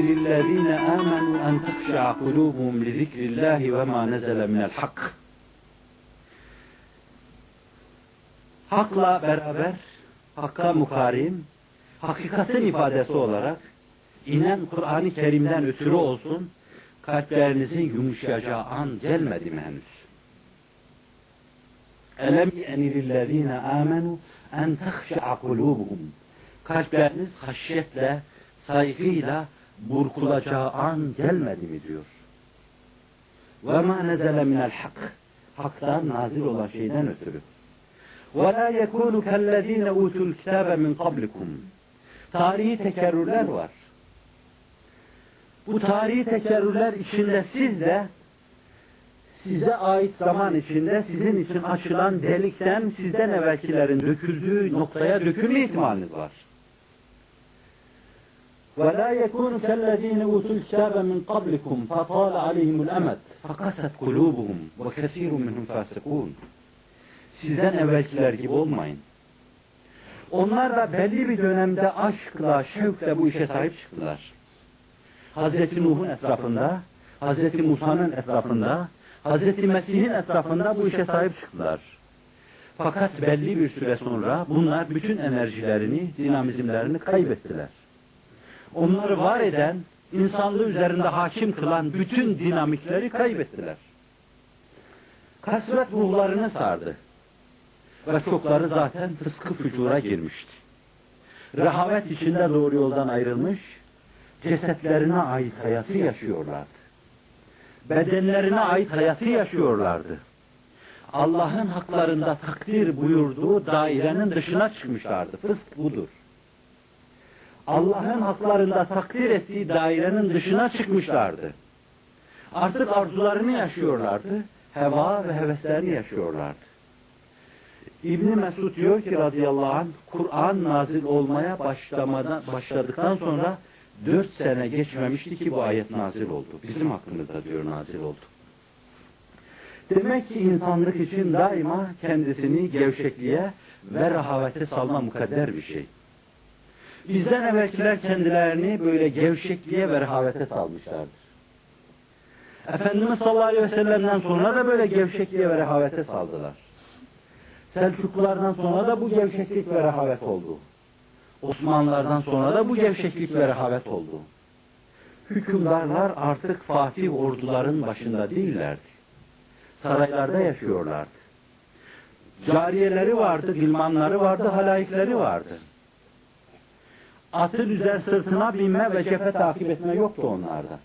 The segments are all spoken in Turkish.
للذين آمنوا أن تخشع قلوبهم لذكر الله وما نزل من الحق Hakla beraber, hakka mukarim, hakikatin ifadesi olarak inen Kur'an-ı Kerim'den ötürü olsun, kalplerinizin yumuşayacağı an gelmedi mi henüz? Elem yeni lillezine amenu en tehşe'a kulubuhum. Kalpleriniz haşyetle, saygıyla burkulacağı an gelmedi mi diyor. Ve ma nezele minel hak. Haktan nazil olan şeyden ötürü. Ve la yekunu kellezine utul kitabe min kablikum. Tarihi tekerrürler var. Bu tarihi tekerrürler içinde siz de size ait zaman içinde sizin için açılan delikten sizden evvelkilerin döküldüğü noktaya dökülme ihtimaliniz var. ولا يكون كالذين أوتوا الكتاب من قبلكم فطال عليهم الأمد فقست قلوبهم وكثير منهم فاسقون Sizden evvelkiler gibi olmayın. Onlar da belli bir dönemde aşkla, şevkle bu işe sahip çıktılar. Hazreti Nuh'un etrafında, Hazreti Musa'nın etrafında, Hazreti Mesih'in etrafında bu işe sahip çıktılar. Fakat belli bir süre sonra bunlar bütün enerjilerini, dinamizmlerini kaybettiler. Onları var eden, insanlığı üzerinde hakim kılan bütün dinamikleri kaybettiler. Kasvet ruhlarını sardı. Ve çokları zaten fıskı fücura girmişti. Rehavet içinde doğru yoldan ayrılmış, cesetlerine ait hayatı yaşıyorlardı. Bedenlerine ait hayatı yaşıyorlardı. Allah'ın haklarında takdir buyurduğu dairenin dışına çıkmışlardı. Fısk budur. Allah'ın haklarında takdir ettiği dairenin dışına çıkmışlardı. Artık arzularını yaşıyorlardı. Heva ve heveslerini yaşıyorlardı. İbni Mesud diyor ki radıyallahu anh, Kur'an nazil olmaya başlamadan, başladıktan sonra dört sene geçmemişti ki bu ayet nazil oldu. Bizim hakkımızda diyor nazil oldu. Demek ki insanlık için daima kendisini gevşekliğe ve rahavete salma mukadder bir şey. Bizden evvelkiler kendilerini böyle gevşekliğe ve rehavete salmışlardır. Efendimiz sallallahu aleyhi ve sellem'den sonra da böyle gevşekliğe ve rehavete saldılar. Selçuklulardan sonra da bu gevşeklik ve rehavet oldu. Osmanlılardan sonra da bu gevşeklik ve rehavet oldu. Hükümdarlar artık Fatih orduların başında değillerdi. Saraylarda yaşıyorlardı. Cariyeleri vardı, bilmanları vardı, halayikleri vardı. Atın üzer sırtına binme ve cephe takip etme yoktu onlarda.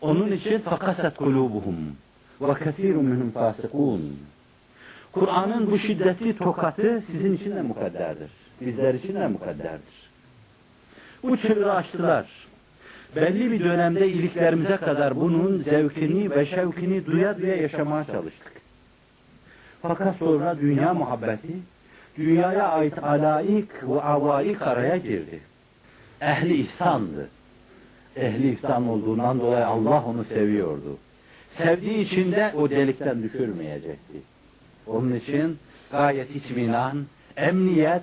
Onun için fakaset kulubuhum ve kethirun minhum fasikun. Kur'an'ın bu şiddeti, tokatı sizin için de mukadderdir. Bizler için de mukadderdir. Bu çığırı açtılar. Belli bir dönemde iliklerimize kadar bunun zevkini ve şevkini duya duya yaşamaya çalıştık. Fakat sonra dünya muhabbeti, dünyaya ait alaik ve avaik araya girdi. Ehli ihsandı. Ehli ihsan olduğundan dolayı Allah onu seviyordu. Sevdiği için de o delikten düşürmeyecekti. Onun için gayet itminan, emniyet,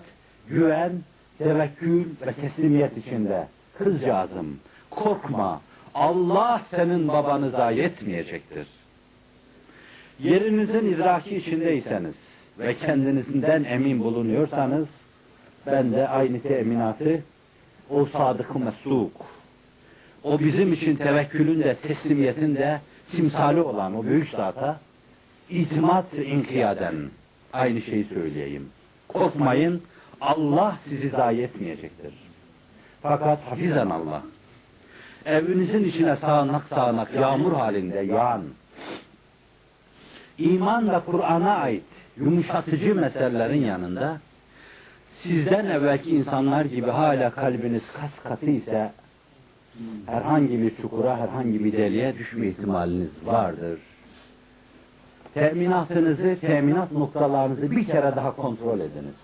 güven, tevekkül ve teslimiyet içinde. Kızcağızım, korkma, Allah senin babanı zayi etmeyecektir. Yerinizin idraki içindeyseniz ve kendinizden emin bulunuyorsanız, ben de aynı teminatı o sadık mesduk, o bizim için tevekkülün de teslimiyetin de timsali olan o büyük zata itimat inkiyaden aynı şeyi söyleyeyim. Korkmayın, Allah sizi zayi etmeyecektir. Fakat hafizan Allah. Evinizin içine sağanak sağanak yağmur halinde yağan, iman ve Kur'an'a ait yumuşatıcı meselelerin yanında, sizden evvelki insanlar gibi hala kalbiniz kas katı ise, herhangi bir çukura, herhangi bir deliğe düşme ihtimaliniz vardır. Teminatınızı, teminat noktalarınızı bir kere daha kontrol ediniz.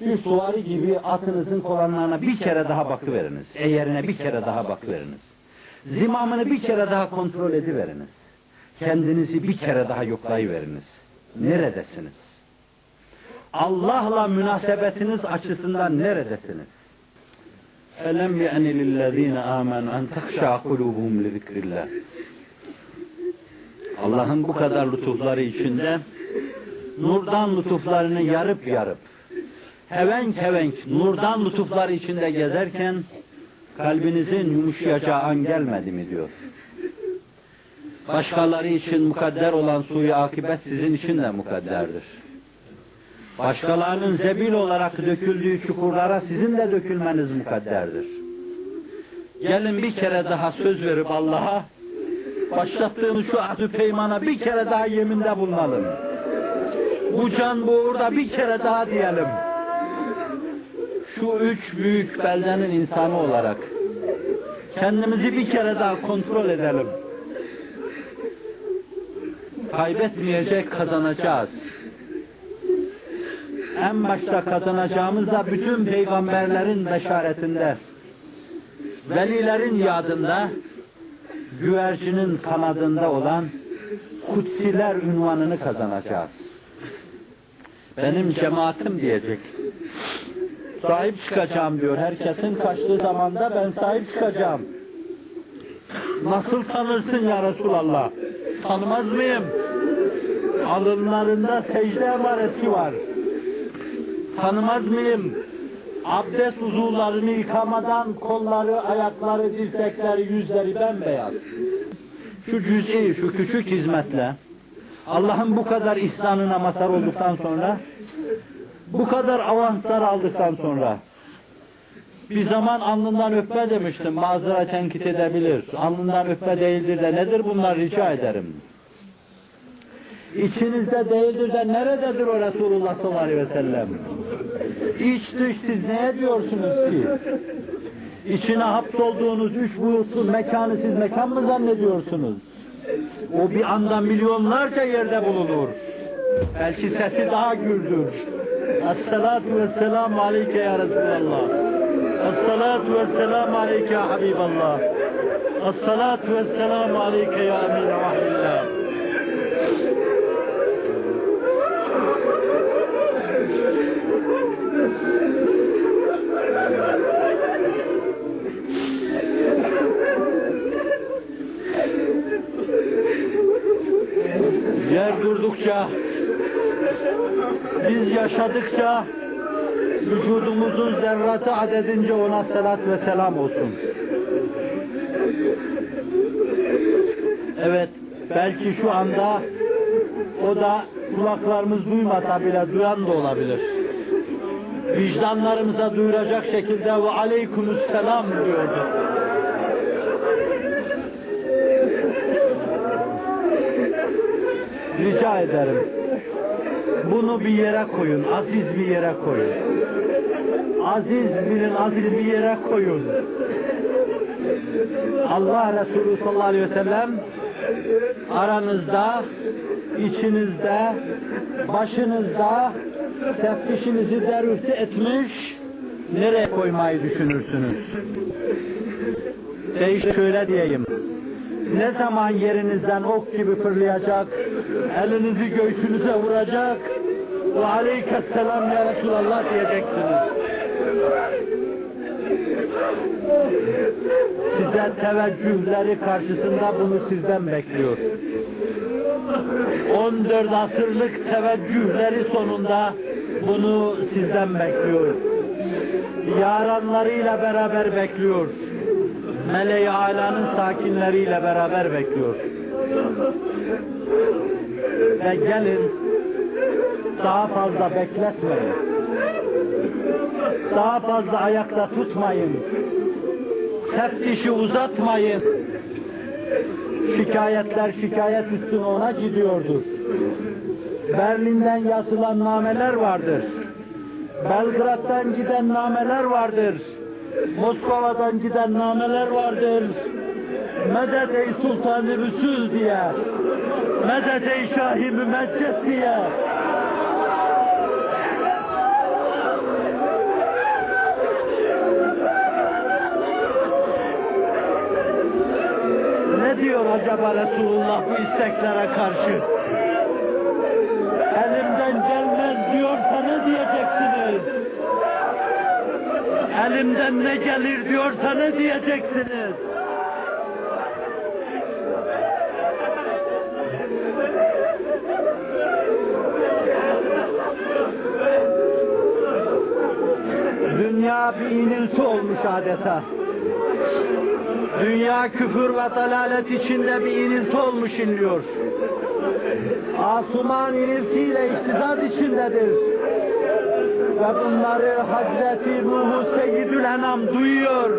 Bir suvari gibi atınızın kolanlarına bir kere daha bakıveriniz. Eğerine bir kere daha bakıveriniz. Zimamını bir kere daha kontrol ediveriniz. Kendinizi bir kere daha yoklayıveriniz. Neredesiniz? Allah'la münasebetiniz açısından neredesiniz? Elem ye'ni lillezine amenu en tehşa kulubuhum li. Allah'ın bu kadar lütufları içinde nurdan lütuflarını yarıp yarıp hevenk hevenk nurdan lütufları içinde gezerken kalbinizin yumuşayacağı an gelmedi mi diyor. Başkaları için mukadder olan suyu akibet sizin için de mukadderdir. Başkalarının zebil olarak döküldüğü çukurlara sizin de dökülmeniz mukadderdir. Gelin bir kere daha söz verip Allah'a başlattığımız şu ahdü peymana bir kere daha yeminde bulunalım. Bu can bu uğurda bir kere daha diyelim. Şu üç büyük beldenin insanı olarak kendimizi bir kere daha kontrol edelim. Kaybetmeyecek kazanacağız. En başta kazanacağımız da bütün peygamberlerin beşaretinde, velilerin yadında, güvercinin kanadında olan kutsiler ünvanını kazanacağız. Benim cemaatim diyecek. Sahip çıkacağım diyor. Herkesin kaçtığı zamanda ben sahip çıkacağım. Nasıl tanırsın ya Resulallah? Tanımaz mıyım? Alınlarında secde emaresi var. Tanımaz mıyım? Abdest uzuvlarını yıkamadan kolları, ayakları, dirsekleri, yüzleri bembeyaz. Şu cüz'i, şu küçük hizmetle Allah'ın bu kadar ihsanına mazhar olduktan sonra bu kadar avanslar aldıktan sonra bir zaman alnından öpme demiştim. Bazıları tenkit edebilir. Alnından öpme değildir de nedir bunlar rica ederim. İçinizde değildir de nerededir o Resulullah sallallahu aleyhi ve sellem? İç dış siz ne ediyorsunuz ki? İçine hapsolduğunuz üç boyutlu mekanı siz mekan mı zannediyorsunuz? O bir anda milyonlarca yerde bulunur. Belki sesi daha gürdür. Esselatu vesselamu aleyke ya Resulallah. Esselatu vesselamu aleyke ya Habiballah. Esselatu vesselamu aleyke ya emine vahyillah. Yaşadıkça, vücudumuzun zerratı adedince ona selat ve selam olsun. Evet, belki şu anda o da kulaklarımız duymasa bile duyan da olabilir. Vicdanlarımıza duyuracak şekilde ve aleykümüsselam diyordu. Rica ederim. Bunu bir yere koyun, aziz bir yere koyun. Aziz bilin, aziz bir yere koyun. Allah Resulü sallallahu aleyhi ve sellem aranızda, içinizde, başınızda teftişinizi derüfte etmiş, nereye koymayı düşünürsünüz? Değiş şöyle diyeyim. Ne zaman yerinizden ok gibi fırlayacak, elinizi göğsünüze vuracak, ve aleykesselam ya Resulallah diyeceksiniz. Size teveccühleri karşısında bunu sizden bekliyor. 14 asırlık teveccühleri sonunda bunu sizden bekliyor. Yaranlarıyla beraber bekliyor. Mele-i Ala'nın sakinleriyle beraber bekliyor. Ve gelin daha fazla bekletmeyin. Daha fazla ayakta tutmayın. Teftişi uzatmayın. Şikayetler şikayet üstüne ona gidiyordur. Berlin'den yazılan nameler vardır. Belgrad'dan giden nameler vardır. Moskova'dan giden nameler vardır. Medet ey Sultan-ı Rüsül diye. Medet ey Şah-ı Mümeccet diye. Acaba Resulullah bu isteklere karşı? Elimden gelmez diyorsa ne diyeceksiniz? Elimden ne gelir diyorsa ne diyeceksiniz? Dünya bir inilti olmuş adeta. Dünya küfür ve dalalet içinde bir inilti olmuş inliyor. Asuman iniltiyle iktidar içindedir. Ve bunları Hazreti Ruhu Seyyidül Enam duyuyor.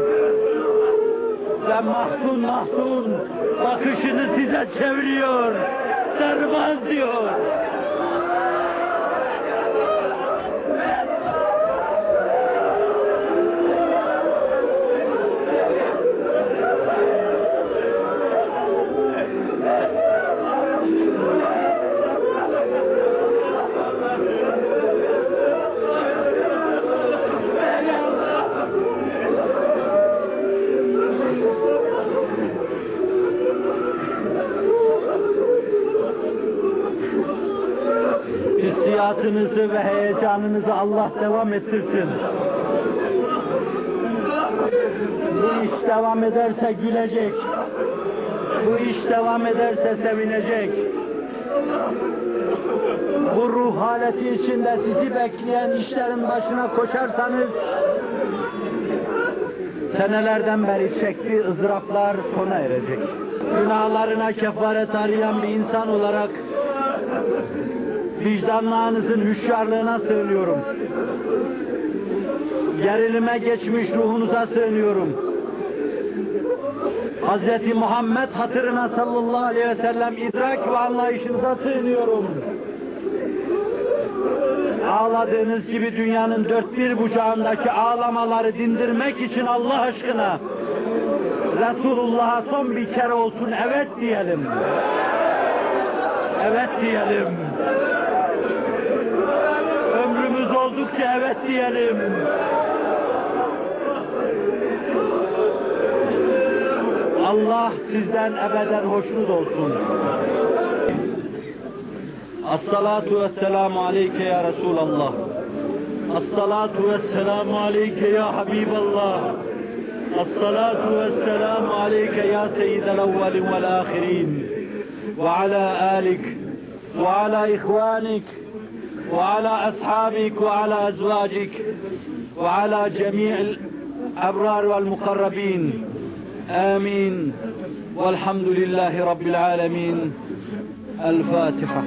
Ve mahzun mahzun bakışını size çeviriyor. Derman diyor. Hissiyatınızı ve heyecanınızı Allah devam ettirsin. Bu iş devam ederse gülecek. Bu iş devam ederse sevinecek. Bu ruh haleti içinde sizi bekleyen işlerin başına koşarsanız senelerden beri çektiği ızdıraplar sona erecek. Günahlarına kefaret arayan bir insan olarak vicdanlarınızın hüşyarlığına sığınıyorum. Gerilime geçmiş ruhunuza sığınıyorum. Hz. Muhammed hatırına sallallahu aleyhi ve sellem idrak ve anlayışınıza sığınıyorum. Ağladığınız gibi dünyanın dört bir bucağındaki ağlamaları dindirmek için Allah aşkına Resulullah'a son bir kere olsun evet diyelim. Evet diyelim. Oldukça evet diyelim. Allah sizden ebeden hoşnut olsun. As-salatu vesselamu aleyke ya Resulallah. As-salatu vesselamu aleyke ya Habiballah. As-salatu vesselamu aleyke ya seyyidel evvelin vel ahirin. Ve ala alik ve ala ihvanik وعلى أصحابك وعلى أزواجك وعلى جميع الأبرار والمقربين. آمين. والحمد لله رب العالمين. الفاتحة.